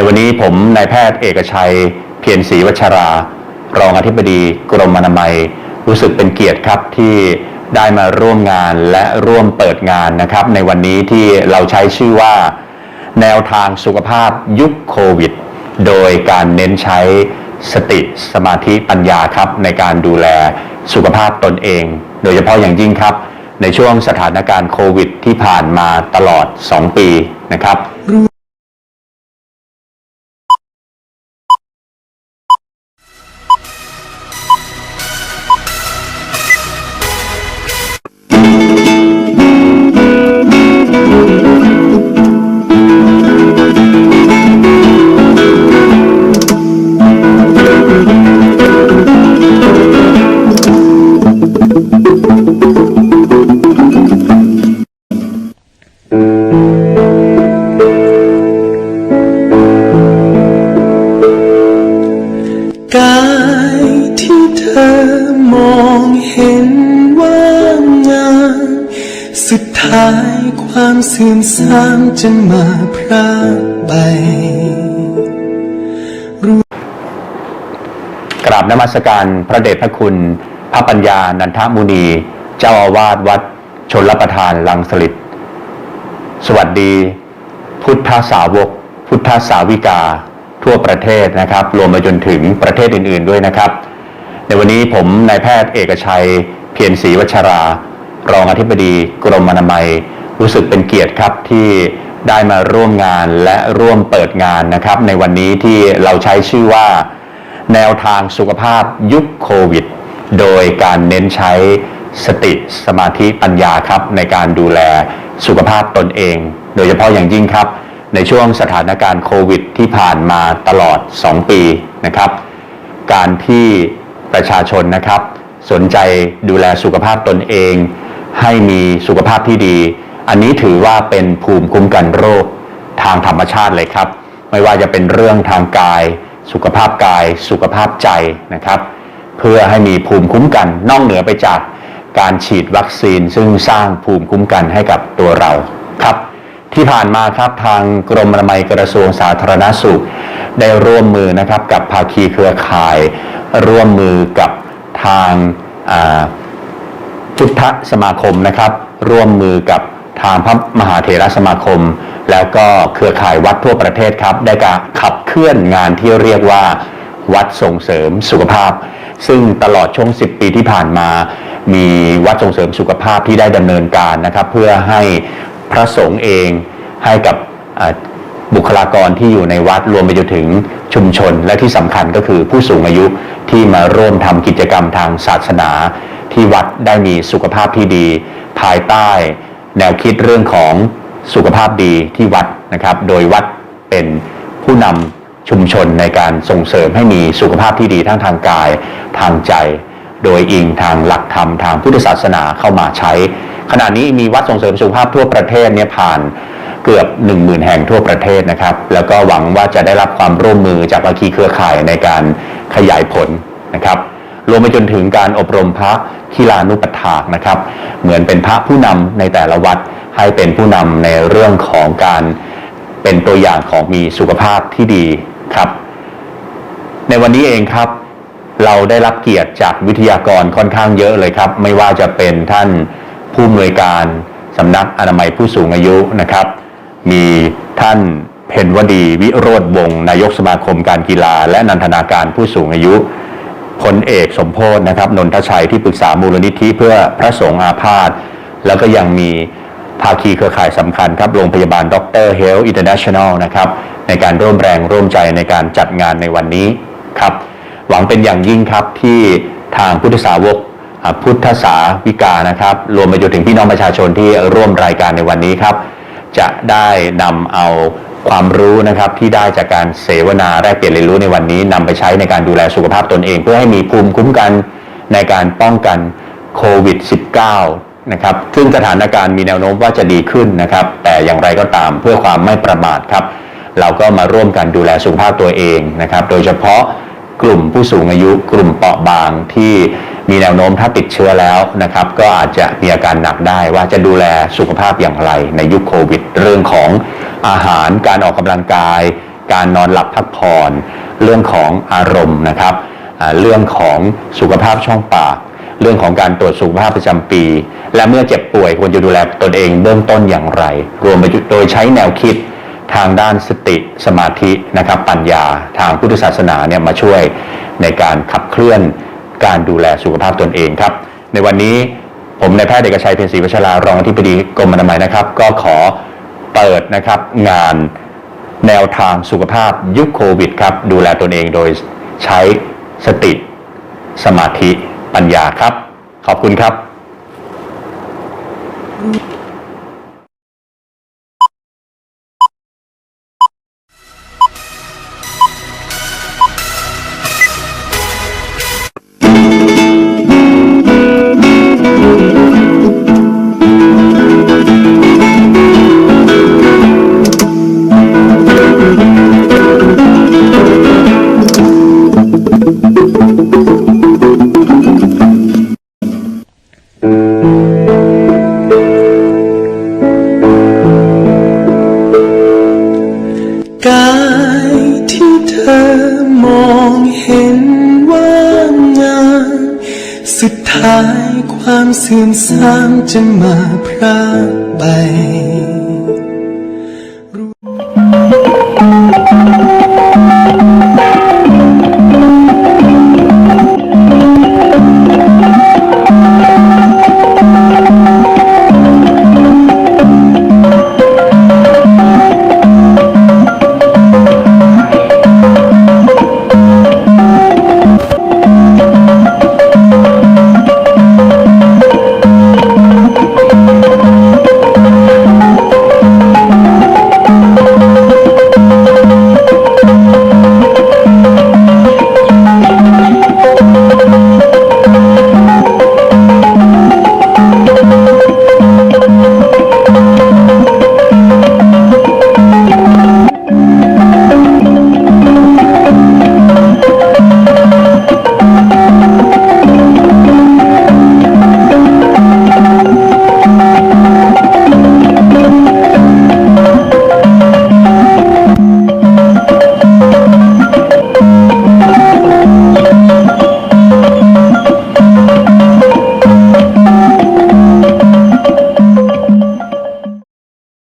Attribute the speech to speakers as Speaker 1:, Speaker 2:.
Speaker 1: ในวันนี้ผมนายแพทย์เอกชัย เพียรศรีวัชรา รองอธิบดีกรมอนามัย รู้สึกเป็นเกียรติครับที่ได้มาร่วมงานและร่วมเปิดงานนะครับ ในวันนี้ที่เราใช้ชื่อว่า แนวทางสุขภาพยุคโควิด โดยการเน้นใช้สติสมาธิปัญญาครับ ในการดูแลสุขภาพตนเอง โดยเฉพาะอย่างยิ่งครับ ในช่วงสถานการณ์โควิดที่ผ่านมาตลอด 2 ปีนะครับ
Speaker 2: ท้ายความเสื่อมทรามจะมาพรากไป
Speaker 1: กราบนมัสการพระเดชพระคุณ พระปัญญานันทมุนี เจ้าอาวาสวัดชนรประทานลังสลิดสวัสดี พุทธสาวก พุทธสาวิกา ทั่วประเทศนะครับ รวมไปจนถึงประเทศอื่น ๆด้วยนะครับ ในวันนี้ผมนายแพทย์เอกชัย เพียรศรีวัชรา รองอธิบดีกรมอนามัย รู้สึกเป็นเกียรติครับที่ได้มาร่วมงานและร่วมเปิดงานนะครับ ในวันนี้ที่เราใช้ชื่อว่า แนวทางสุขภาพยุคโควิด โดยการเน้นใช้สติสมาธิปัญญาครับ ในการดูแลสุขภาพตนเอง โดยเฉพาะอย่างยิ่งครับ ในช่วงสถานการณ์โควิด ที่ผ่านมาตลอด 2 ปีนะครับ การที่ประชาชนนะครับ สนใจดูแลสุขภาพตนเอง ให้มีสุขภาพที่ดี อันนี้ถือว่าเป็นภูมิคุ้มกันโรคทางธรรมชาติเลยครับ ไม่ว่าจะเป็นเรื่องทางกาย สุขภาพกาย สุขภาพใจนะครับ เพื่อให้มีภูมิคุ้มกันนอกเหนือไปจากการฉีดวัคซีนซึ่งสร้างภูมิคุ้มกันให้กับตัวเราครับ ที่ผ่านมาครับทางกรมอนามัยกระทรวงสาธารณสุข ได้ร่วมมือนะครับกับภาคีเครือข่าย ร่วมมือกับทางอ่า พุทธสมาคมนะครับ ร่วมมือกับทางพระมหาเถรสมาคม แล้วก็เครือข่ายวัดทั่วประเทศครับ ได้การขับเคลื่อนงานที่เรียกว่าวัดส่งเสริมสุขภาพ ซึ่งตลอดช่วง 10 ปีที่ผ่านมา มีวัดส่งเสริมสุขภาพที่ได้ดำเนินการนะครับ เพื่อให้พระสงฆ์เองให้กับบุคลากรที่อยู่ในวัดรวมไปจนถึงชุมชน และที่สำคัญก็คือผู้สูงอายุที่มาร่วมทำกิจกรรมทางศาสนา ที่วัดได้มีสุขภาพที่ดี ภายใต้ แนวคิดเรื่องของสุขภาพดีที่วัดนะครับ โดยวัดเป็นผู้นำชุมชนในการส่งเสริมให้มีสุขภาพที่ดีทั้งทางกายทางใจ โดยอิงทางหลักธรรมทางพุทธศาสนาเข้ามาใช้ ขณะนี้มีวัดส่งเสริมสุขภาพทั่วประเทศเนี่ยผ่านเกือบ 1 0,000 แห่งทั่วประเทศนะครับ แล้วก็หวังว่าจะได้รับความร่วมมือจากภาคีเครือข่ายในการขยายผลนะครับ รวมไปจนถึงการอบรมพระคีลานุปถากนะครับ เหมือนเป็นพระผู้นำในแต่ละวัดให้เป็นผู้นำในเรื่องของการเป็นตัวอย่างของมีสุขภาพที่ดีครับ ในวันนี้เองครับ เราได้รับเกียรติจากวิทยากรค่อนข้างเยอะเลยครับ ไม่ว่าจะเป็นท่านผู้อำนวยการสำนักอนามัยผู้สูงอายุนะครับ มีท่านเพนวดีวิโรธวงศ์นายกสมาคมการกีฬา และนันทนาการผู้สูงอายุ พลเอกสมโพธนะครับนนทชัยที่ปรึกษามูลนิธิเพื่อพระสงฆ์อาพาธแล้วก็ยังมีภาคีเครือข่ายสำคัญครับโรงพยาบาลด็อกเตอร์เฮลอินเตอร์เนชั่นแนลนะครับในการร่วมแรงร่วมใจในการจัดงานในวันนี้ครับหวังเป็นอย่างยิ่งครับที่ทางพุทธสาวกพุทธสาวิกานะครับ รวมไปจนถึงพี่น้องประชาชนที่ร่วมรายการในวันนี้ครับ จะได้นำเอา ความรู้นะครับที่ได้จากการเสวนาแลกเปลี่ยนเรียนรู้ในวันนี้นำไปใช้ในการดูแลสุขภาพตนเอง เพื่อให้มีภูมิคุ้มกันในการป้องกันโควิด -19 นะครับซึ่งสถานการณ์มีแนวโน้มว่าจะดีขึ้นนะครับ แต่อย่างไรก็ตามเพื่อความไม่ประมาทครับ เราก็มาร่วมกันดูแลสุขภาพตัวเองนะครับ โดยเฉพาะกลุ่มผู้สูงอายุกลุ่มเปราะบางที่มีแนวโน้มถ้าติดเชื้อแล้วนะครับ ก็อาจจะมีอาการหนักได้ว่าจะดูแลสุขภาพอย่างไรในยุคโควิด เรื่องของ อาหารการออกกำลังกาย การนอนหลับพักผ่อนเรื่องของอารมณ์นะครับเรื่องของสุขภาพช่องปาก เรื่องของการตรวจสุขภาพประจำปี และเมื่อเจ็บป่วยควรจะดูแลตนเองเบื้องต้นอย่างไร รวมไปโดยใช้แนวคิดทางด้านสติสมาธินะครับปัญญาทางพุทธศาสนาเนี่ยมาช่วยในการขับเคลื่อนการดูแลสุขภาพตนเองครับ ในวันนี้ผมนายแพทย์เอกชัยเพ็ญศรีวัชรารองอธิบดีกรมอนามัยนะครับ ก็ขอ เปิดนะครับงานแนวทางสุขภาพยุคโควิดครับ ดูแลตนเองโดยใช้สติ สมาธิปัญญาครับ ขอบคุณครับ
Speaker 2: ท้ายความเสื่อมทรามจะมาพรากไป